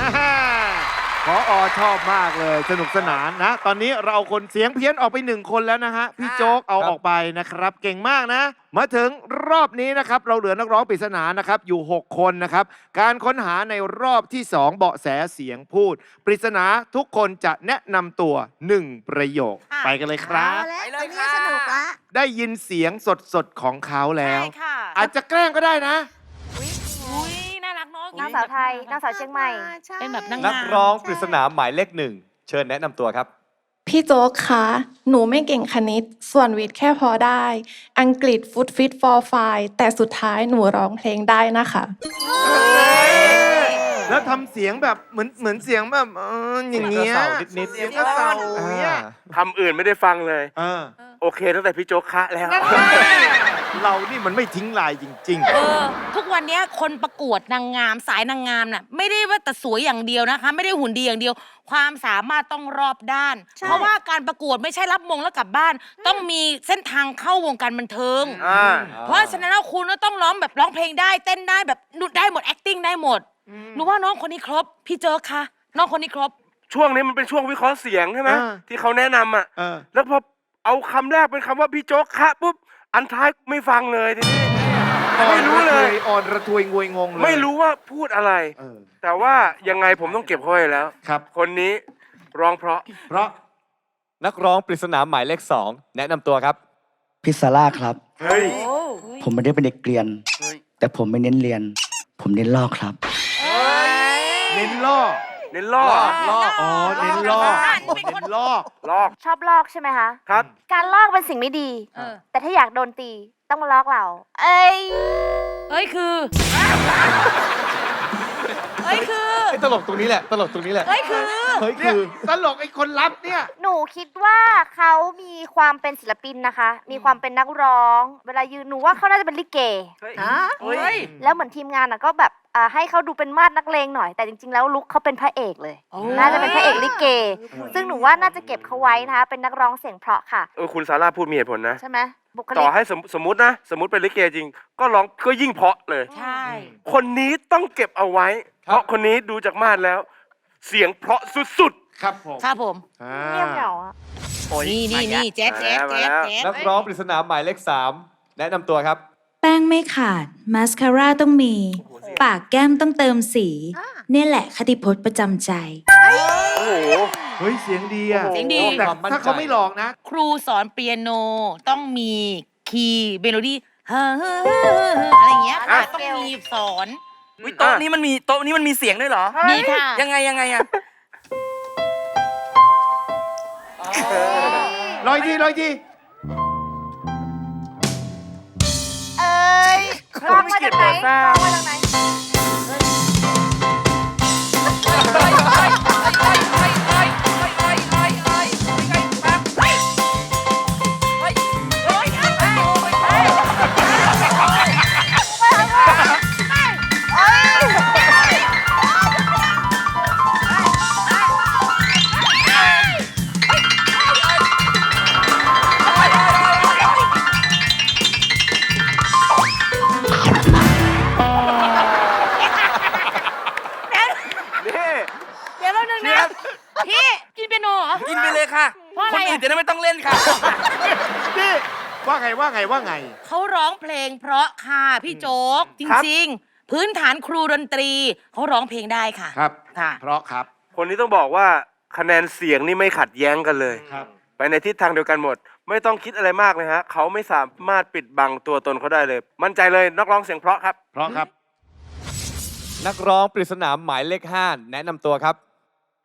อ่าพออชอบมากเลยสนุกสนานนะ ตอนนี้เราเอาคนเสียงเพี้ยนออกไปหนึ่งคนแล้วนะฮะ พี่โจ๊กเอาครับออกไปนะครับ เก่งมากนะ มาถึงรอบนี้นะครับ เราเหลือนักร้องปริศนานะครับ อยู่ 6 คนนะครับ การค้นหาในรอบที่ 2 เบาะแสเสียงพูด ปริศนาทุกคนจะแนะนำตัว 1 ประโยคค่ะ ไปกันเลยครับเอาแล้วไปเลตรยงนี้ค่ะสนุกละได้ยินเสียงสดๆของเขาแล้ว ใช่ค่ะ อาจจะแกล้งก็ได้นะอุ้ยน่ารั กเนาะนางสาวไทยนางสาวเชียงใหม่ ใช่เป็นแบบนาง นักร้องปริศนาหมายเลขหนึ่งเชิญแนะนำตัวครับ พี่โจ๊กคะ หนูไม่เก่งคณิต ส่วนวิทย์แค่พอได้ อังกฤษฟุตฟิตฟอร์ไฟแต่สุดท้ายหนูร้องเพลงได้นะคะ แล้วทำเสียงแบบเหมือนเหมือนเสียงแบบเอออย่างเงี้ยเสียงกระเซานิดๆ เสียงกระเซาอย่างเงี้ยคำอื่นไม่ได้ฟังเลย เออ โอเคตั้งแต่พี่โจ๊กคะแล้ว เรานี่มันไม่ทิ้งลายจริง เออทุกวันเนี้ยคนประกวดนางงามสายนางงามน่ะไม่ได้ว่าแต่สวยอย่างเดียวนะคะ ไม่ได้หุ่นดีอย่างเดียว ความสามารถต้องรอบด้านเพราะว่าการประกวดไม่ใช่รับมงแล้วกลับบ้าน ต้องมีเส้นทางเข้าวงการบันเทิงอ่า เพราะฉะนั้นแล้วคุณก็ต้องร้องแบบร้องเพลงได้เต้นได้แบบนุดได้หมด acting ได้หมดหนูว่าน้องคนนี้ครบ พี่เจอค่ะ น้องคนนี้ครบ ช่วงนี้มันเป็นช่วงวิเคราะห์เสียงใช่ไหมอ่า ที่เขาแนะนำอะๆเออ แล้วพอเอาคำแรกเป็นคำว่าพี่โจ๊กคะปุ๊บ อันท้ายไม่ฟังเลยทีนี้ไม่รู้เลย อ่อนระทวยงวยงงเลยไม่รู้ว่าพูดอะไร เออแต่ว่ายังไงผมต้องเก็บเขาไว้แล้ว ครับ คนนี้ร้องเพราะ เพราะนักร้องปริศนาหมายเลขสองแนะนำตัวครับ พิซซาร่าครับ เฮ้ย ผมไม่ได้เป็นเด็กเกรียน เฮ้ย แต่ผมไม่เน้นเรียน ผมเน้นลอกครับ เน้นล่อ เน้นล่อลอกอ๋อเน้นล่อเป็นคนเน้นล่อลอก ชอบลอกใช่ไหมคะ ครับ การลอกเป็นสิ่งไม่ดีเออแต่ถ้าอยากโดนตีต้องมาลอกเรา เอ้ยเอ้ยคือ เอ้ยคือ ไอ้ตลกตรงนี้แหละ ตลกตรงนี้แหละเอ้ยคือ เฮ้ยเนี่ยคือ ตลกไอ้คนรับเนี่ย หนูคิดว่าเขามีความเป็นศิลปินนะคะ มีความเป็นนักร้อง เวลายืนหนูว่าเขาน่าจะเป็นลิเกฮะเฮ้ย แล้วเหมือนทีมงานอะก็แบบอ่าให้เขาดูเป็นมาดนักเลงหน่อย แต่จริง ๆ แล้วลุคเขาเป็นพระเอกเลยโอ้น่าจะเป็นพระเอกลิเก ซึ่งหนูว่าน่าจะเก็บเขาไว้นะคะ เป็นนักร้องเสียงเพราะค่ะ เออคุณซาร่าพูดมีเหตุผลนะ ใช่ไหม บุคลิต่อก ให้สมสมมตินะสมมติเป็นลิเกจริง ก็ร้องก็ยิ่งเพราะเลย ใช่ คนนี้ต้องเก็บเอาไว้ เพราะคนนี้ดูจากมาดแล้ว เสียงเพราะสุดครับผมครับผม อ่าเงียบเหงาอะนี่นี่นี่แจ๊ดแจ๊ดแจ๊ดแจ๊ดนักร้องปริศนาหมายเลขสามแนะนำตัวครับ แป้งไม่ขาด มาสคาร่าต้องมี ปากแก้มต้องเติมสี เนี่ยแหละคติพจน์ประจำใจๆโอ้โห เฮ้ยเสียงดีอะเสียงดี แต่ความมั่นใจถ้าเขาไม่หลอกนะ ครูสอนเปียโนต้องมีคีย์เมโลดี้เฮ้ออะไรอย่างเงี้ยค่ะอะ ต้องมีสอน วิโต๊ะนี้มันมีโต๊ะนี้มันมีเสียงด้วยเหรอ มีค่ะ ยังไงยังไงอะรอยทีรอยทีเอ้ยร้องมาจากไหนร้องมาจากไหน เหรอกินไปเลยค่ะ เพราะอะไรคนอะอื่นจะได้ไม่ต้องเล่นค่ะ นี่ว่าไงว่าไงว่าไง เขาร้องเพลงเพราะค่ะพี่โจ๊ก จครับริงๆ พื้นฐานครูดนตรีเขาร้องเพลงได้ค่ะครับ ค่ะเพราะครับ คนนี้ต้องบอกว่าคะแนนเสียงนี่ไม่ขัดแย้งกันเลย ครับ ไปในทิศทางเดียวกันหมด ไม่ต้องคิดอะไรมากเลยฮะ เขาไม่สามารถปิดบังตัวตนเขาได้เลย มั่นใจเลยนักร้องเสียงเพราะครับ เพราะครับ นักร้องปริศนาหมายเลขห้าแนะนำตัวครับ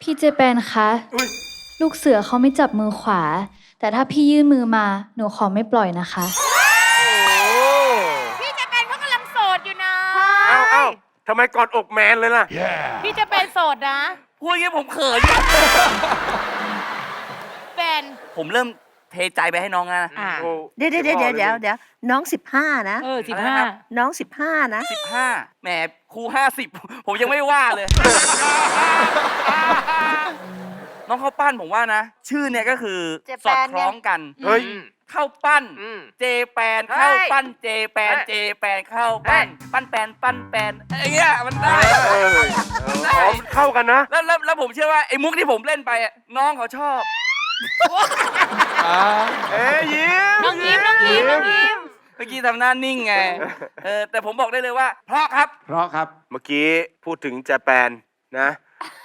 พี่เจแปนคะ อุ๊ย ลูกเสือเขาไม่จับมือขวา แต่ถ้าพี่ยื่นมือมา หนูขอไม่ปล่อยนะคะ พี่จะเป็นเขากำลังโสดอยู่นะ เอ้าเอ้าทำไมกอดอกแมนเลยล่ะ พี่จะเป็นโสดนะ พูดอย่างนี้ผมเขิน เป็นผมเริ่มเทใจไปให้น้องนะอ่าโอ้เดี๋ยวเดี๋ยวเดี๋ยวเดี๋ยวเดี๋ยวน้องสิบห้านะเออสิบอะไรห้านะครับน้องสิบห้านะ สิบห้าแหมครูห้าสิบผมยังไม่ว่าเลย น้องข้าวปั้นผมว่านะ ชื่อเนี่ยก็คือเจแปนสอดคล้องกันเฮ้ยเข้าปั้น อืม เจแปนเฮ้ยเข้าปั้นเจแปนเฮ้ยเจแปนเข้าปั้นปั้นแปนปั้นแปนไอ้เงี้ยมันได้ เออเอออ๋อมันเข้ากันนะ แล้วแล้วแล้วผมเชื่อว่าไอ้มุกที่ผมเล่นไปอะน้องเขาชอบอ่าเอ้ยยิ้มน้องยิ้มน้องยิ้มน้องยิ้ม เมื่อกี้ทำหน้านิ่งไง เออแต่ผมบอกได้เลยว่า เพราะครับ เพราะครับ เมื่อกี้พูดถึงเจแปนนะ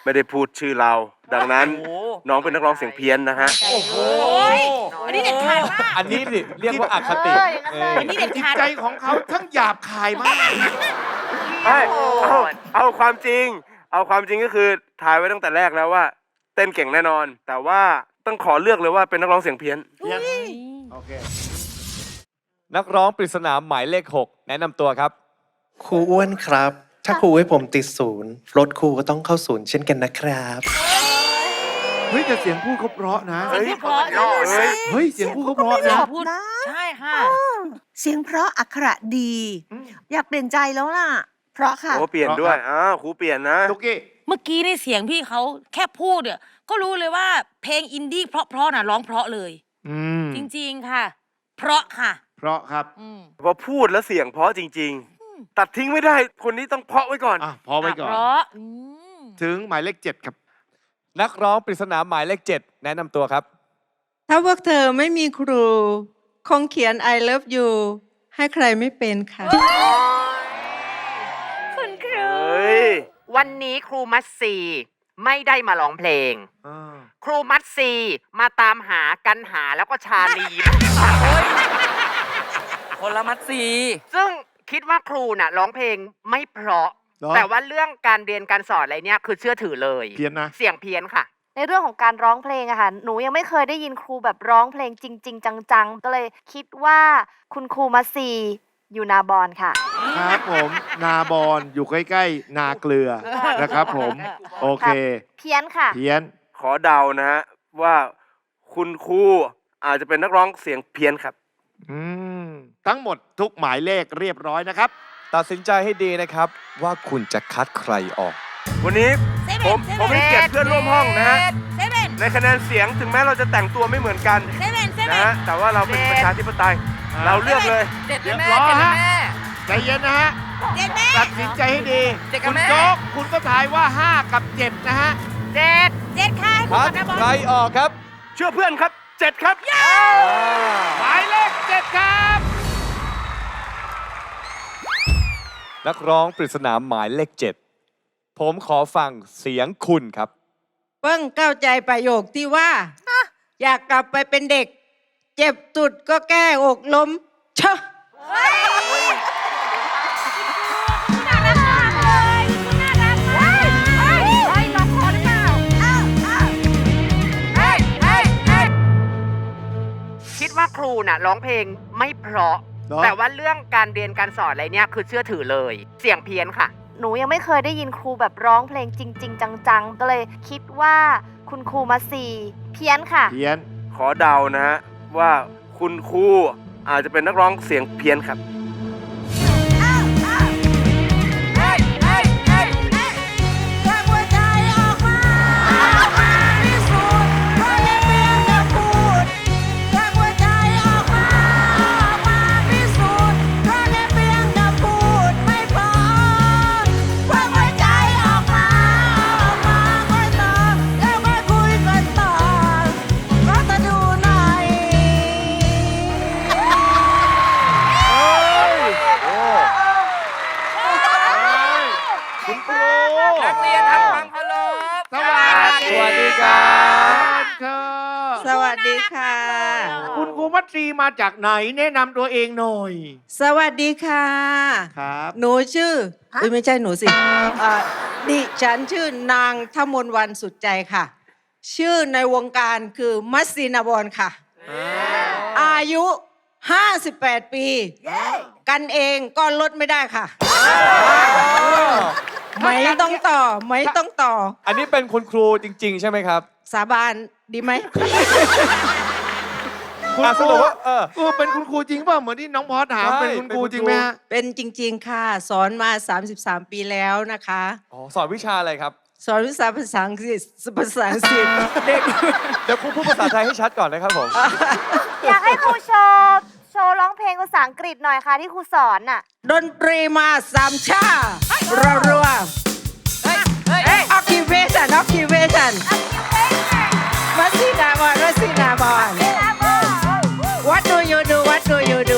ไม่ได้พูดชื่อเรา ดังนั้นโอ้โหน้องเป็นนักร้องเสียงเพี้ยนนะฮะ โอ้ยอันนี้เด็ดขาดมาก อันนี้ดิเรียกว่าอคติเอออย่างนั้นเลยเอออันนี้เด็ดจิตขาด ใจของเขาทั้งหยาบคายมาก ไม่เอาเอาความจริง เอาความจริงก็คือถ่ายไว้ตั้งแต่แรกแล้วว่า เต้นเก่งแน่นอน แต่ว่าต้องขอเลือกเลยว่าเป็นนักร้องเสียงเพี้ยน โอเค นักร้องปริศนาหมายเลข 6 แนะนำตัวครับ ครูอ้วนครับ ถ้าครูให้ผมติดศูนย์รถครูก็ต้องเข้าศูนย์เช่นกันนะครับ เฮ้ยแต่เสียงพูดเขาเพราะนะ เฮ้ยเพราะยอดเฮ้ยเฮ้ยเสียงพูดเขาเพราะไม่นะหลบพูดนะ ใช่ค่ะ เสียงเพราะอักขระดี อยากเปลี่ยนใจแล้วล่ะ เพราะค่ะ โอ้เปลี่ยนด้วยอ้าวครูเปลี่ยนนะ ตุ๊กกี้ เมื่อกี้นี่เสียงพี่เขาแค่พูดเนี่ยก็รู้เลยว่าเพลงอินดี้เพราะๆน่ะร้องเพราะเลย อืมจริงๆค่ะ เพราะค่ะ เพราะครับ อืม พอพูดแล้วเสียงเพราะจริงๆ ตัดทิ้งไม่ได้ คนนี้ต้องเพราะไว้ก่อน อะพอไว้ก่อน เพราะอืมถึงหมายเลขเจ็ดครับ นักร้องปริศนาหมายเลข7แนะนำตัวครับ ถ้าพวกเธอไม่มีครู คงเขียน I love you ให้ใครไม่เป็นค่ะ คุณครู เฮ้ย วันนี้ครูมัตซีไม่ได้มาร้องเพลงอ่าครูมัตซีมาตามหากันหาแล้วก็ชาลี คนละมัตซีซึ่ง คิดว่าครูน่ะร้องเพลงไม่เพราะ เหรอ แต่ว่าเรื่องการเรียนการสอนอะไรเนี่ยคือเชื่อถือเลย เพี้ยนนะ เสียงเพี้ยนค่ะ ในเรื่องของการร้องเพลงอะค่ะหนูยังไม่เคยได้ยินครูแบบร้องเพลงจริง ๆ จังๆ ก็เลยคิดว่าคุณครูมัสซีอยู่นาบอนค่ะ ครับผมนาบอนอยู่ใกล้ ๆ นาเกลือนะครับผม โอเค เพี้ยนค่ะ เพี้ยน ขอเดานะฮะว่าคุณครูอาจจะเป็นนักร้องเสียงเพี้ยนครับ อืมทั้งหมดทุกหมายเลขเรียบร้อยนะครับ ตัดสินใจให้ดีนะครับว่าคุณจะคัดใครออก วันนี้เซผเว่มนเซผมเว่ให้นเกียรติเพื่อนร่วมห้องนะฮะ เซเว่นในคะแนนเสียงถึงแม้เราจะแต่งตัวไม่เหมือนกันเซเว่นเซนะเว่นฮะแต่ว่าเราเป็นประชาธิปไตยอ่าเราเลือกเลยเจ็ดเรียบแม่ร้อยเจ็ดฮะ แม่ใจเย็นนะฮะเจ็ดแม่ตัดสินใจให้ดีเจ็ดกับคุณแม่โจ๊กคุณก็ทายว่า 5 กับ 7 นะฮะเจ็ดเจ็ดค่ะให้พูดคัดกับนะบอล ใครออกครับ เชื่อเพื่อนครับ เจ็ดครับหมายเลข7ครับ นักร้องปริศนาหมายเลข7ผมขอฟังเสียงคุณครับ เพิ่งเข้าใจประโยคที่ว่า อยากกลับไปเป็นเด็ก เจ็บตุดก็แก้อกล้มเชอะ คิดว่าครูน่ะร้องเพลงไม่เพราะเหรอแต่ว่าเรื่องการเรียนการสอนอะไรเนี่ยคือเชื่อถือเลย เสียงเพี้ยนค่ะ หนูยังไม่เคยได้ยินครูแบบร้องเพลงจริง ๆ จังๆ ก็เลยคิดว่าคุณครูมัสซีเพี้ยนค่ะ เพี้ยนขอเดานะฮะว่าคุณครูอาจจะเป็นนักร้องเสียงเพี้ยนครับ มัตรีมาจากไหนแนะนำตัวเองหน่อย สวัสดีค่ะ ครับ หนูชื่อเอ้ยไม่ใช่หนูสิเอ่อดิฉันชื่อนางทมนวันสุดใจค่ะ ชื่อในวงการคือมัสซีนาบอนค่ะ อายุ 58 ปี กันเองก็ลดไม่ได้ค่ะ ไม่ต้องต่อ ไม่ต้องต่อ อันนี้เป็นคุณครูจริง ๆ ใช่ไหมครับ สาบานดีไหม คุณอะคสรูรุปว่าเออ เออเป็นคุณครูจริงเปล่าเหมือนที่น้องพอสถามใช่เป็นคุณครูเป็นคุณครูจริงไหมฮะเป็นจริง ๆ ค่ะ สอนมา 33 ปีแล้วนะคะ อ๋อสอนวิชาอะไรครับ สอนวิชาภาษาอังกฤษภาษาอังกฤษเด็ก เดี๋ยวครูพูดภาษาไทยให้ชัดก่อนนะครับผม อยากให้ครูโชว์โชว์ร้องเพลงภาษาอังกฤษหน่อยค่ะที่ครูสอนน่ะ ดนตรีมาสามชารัวรัวๆ occupation occupation มัสซีนาบอลมัสซีนาบอล What do you do What do you do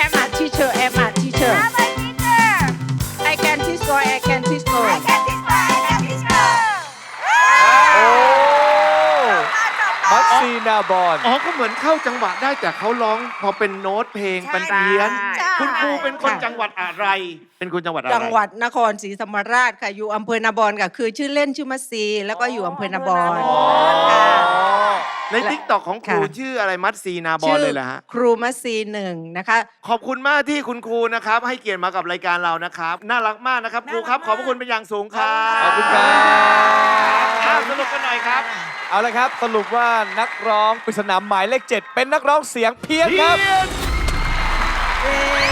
I'm a teacher I'm a teacher I can teach boy I can teach boy โอ้มัสซีนาบอลอ๋อก็เหมือนเข้าจังหวะได้แต่เขาร้องพอเป็นโน้ตเพลงเป็นเพี้ยน ใช่ คุณครูเป็นคนค่ะจังหวัดอะไร เป็นคนจังหวัดอะไรจังหวัดนครศรีธรรมราชค่ะ อยู่อำเภอนาบอนค่ะ คือชื่อเล่นชื่อมัสซี แล้วก็อยู่อำเภอนาบอนค่ะ ในทิกตอกของครูค่ะ ชื่ออะไรมัดซีนาบอลชื่เลยเหรอฮะ ครูมัสซีหนึ่งนะคะ ขอบคุณมากที่คุณครูนะครับ ให้เกียรติมากับรายการเรานะครับ น่ารักมากนะครับ ครูครับ ขอบพระคุณเป็นอย่างสูงครับขอบคุณครับอะสนุกกันหน่อยครับ เอาละครับ สรุปว่านักร้องปริศนาหมายเลข 7 เป็นนักร้องเสียงเพี้ยนครับเพี้ยน